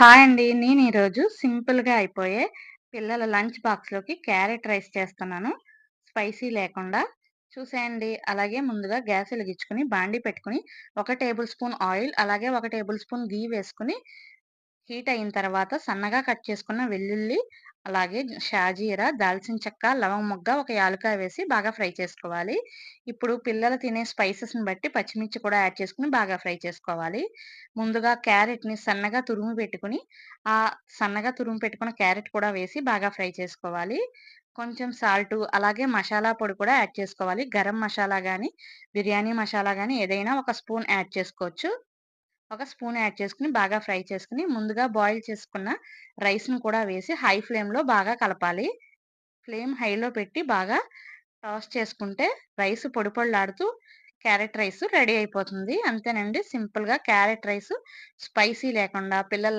Hi అండి. నేను ఈరోజు సింపుల్‌గా అయిపోయే పిల్లల లంచ్ బాక్స్‌లోకి క్యారెట్ రైస్ చేస్తున్నాను. స్పైసీ లేకుండా. చూసేయండి. అలాగే ముందుగా గ్యాస్ వెలిగించుకుని బాండీ పెట్టుకుని ఒక టేబుల్ స్పూన్ ఆయిల్, అలాగే ఒక టేబుల్ స్పూన్ ఘీ వేసుకుని హీట్ అయిన తర్వాత సన్నగా కట్ చేసుకున్న వెల్లుల్లి, అలాగే షాజీరా, దాల్చిన చెక్క, లవంగ మొగ్గ, ఒక యాలుకాయ వేసి బాగా ఫ్రై చేసుకోవాలి. ఇప్పుడు పిల్లలు తినే స్పైసెస్‌ని బట్టి పచ్చిమిర్చి కూడా యాడ్ చేసుకుని బాగా ఫ్రై చేసుకోవాలి. ముందుగా క్యారెట్‌ని సన్నగా తురుము పెట్టుకొని, ఆ సన్నగా తురుము పెట్టుకున్న క్యారెట్ కూడా వేసి బాగా ఫ్రై చేసుకోవాలి. కొంచెం సాల్టు, అలాగే మసాలా పొడి కూడా యాడ్ చేసుకోవాలి. గరం మసాలా కానీ బిర్యానీ మసాలా కానీ ఏదైనా ఒక స్పూన్ యాడ్ చేసుకోవచ్చు. ఒక స్పూన్ యాడ్ చేసుకుని బాగా ఫ్రై చేసుకుని ముందుగా బాయిల్ చేసుకున్న రైస్ను కూడా వేసి హై ఫ్లేమ్‌లో బాగా కలపాలి. ఫ్లేమ్ హైలో పెట్టి బాగా టాస్ చేసుకుంటే రైస్ పొడి క్యారెట్ రైస్ రెడీ అయిపోతుంది. అంతేనండి సింపుల్‌గా క్యారెట్ రైస్ స్పైసీ లేకుండా పిల్లల